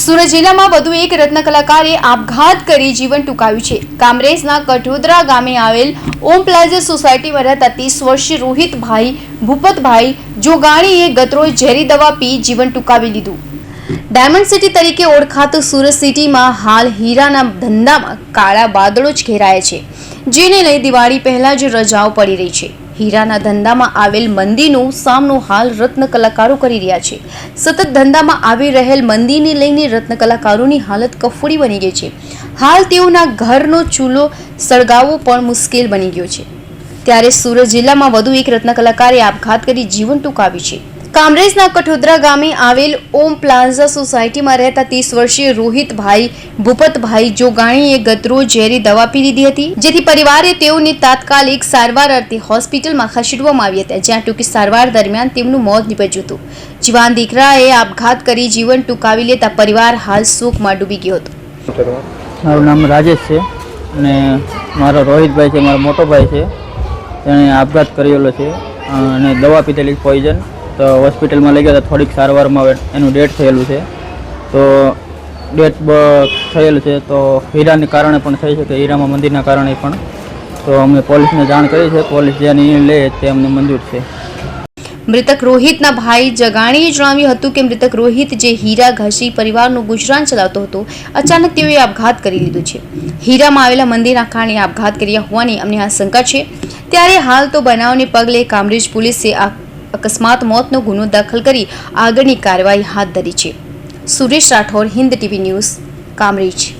સુરત જિલ્લામાં વધુ એક રત્ન કલાકારે આપઘાત કરી જીવન ટૂંકાવ્યું છે. કામરેજના કઠોદરા ગામે આવેલ ઓમ પ્લાઝા સોસાયટીમાં રહેતા ત્રીસ વર્ષીય રોહિતભાઈ, ભૂપતભાઈ જોગાણીએ ગતરોજ ઝેરી દવા પી જીવન ટૂંકાવી લીધું. ડાયમંડ સિટી તરીકે ઓળખાતું સુરત સિટીમાં હાલ હીરાના ધંધામાં કાળા વાદળો જ ઘેરાયા છે, જેને લઈ દિવાળી પહેલાં જ રજાઓ પડી રહી છે. હીરાના ધંધામાં આવેલ મંદીનું સામનો હાલ રત્ન કલાકારો કરી રહ્યા છે. સતત ધંધામાં આવી રહેલ મંદીને લઈને રત્ન કલાકારોની હાલત કફોડી બની ગઈ છે. હાલ તેઓના ઘરનો ચૂલો સળગાવવો પણ મુશ્કેલ બની ગયો છે. ત્યારે સુરત જિલ્લામાં વધુ એક રત્ન કલાકારે આપઘાત કરી જીવન ટૂંકાવ્યું છે. કામરેજના કઠોદરા ગામે આવેલ ઓમ પ્લાઝા સોસાયટીમાં રહેતા ત્રીસ વર્ષીય રોહિતભાઈ, ભૂપતભાઈ જોગાણીએ ગતરોજ ઝેરી દવા પી લીધી હતી, જેથી પરિવારે તેઓને તાત્કાલિક સારવાર અર્થે હોસ્પિટલમાં ખસેડવામાં આવી હતા, જ્યાં ટૂંકી સારવાર દરમિયાન તેમનું મોત નીપજ્યું હતું. જીવાન દીકરાએ આપઘાત કરી જીવન ટૂંકાવી લેતા પરિવાર હાલ શોકમાં ડૂબી ગયો હતો. મારું નામ રાજેશ છે અને મારો રોહિતભાઈ છે, મારો મોટો ભાઈ છે. તેણે આપઘાત કરેલો છે અને દવા પીધેલી પોઈઝન. તો હોસ્પિટલમાં લઈ ગયા હતા, થોડીક સારવારમાં એનું ડેટ થયેલું છે. તો ડેથ થયેલું છે, તો હીરાને કારણે પણ થઈ શકે, હીરામાં મંદિરના કારણે પણ. તો અમે પોલીસને જાણ કરી છે, પોલીસ જે નિર્ણય લે તે અમને મંજૂર છે. મૃતક રોહિતના ભાઈ જગાણીએ જણાવ્યું હતું કે મૃતક રોહિત જે હીરા ઘસી પરિવારનું ગુજરાન ચલાવતો હતો, અચાનક તેઓએ આપઘાત કરી લીધો છે. હીરામાં આવેલા મંદિરના કારણે આપઘાત કર્યા હોવાની અમને આશંકા છે. ત્યારે હાલ તો બનાવને પગલે કામરેજ પોલીસે આ અકસ્માત મોતનો ગુનો દાખલ કરી આગળની કાર્યવાહી હાથ ધરી છે. Suresh Rathod, Hind TV news, Kamrej.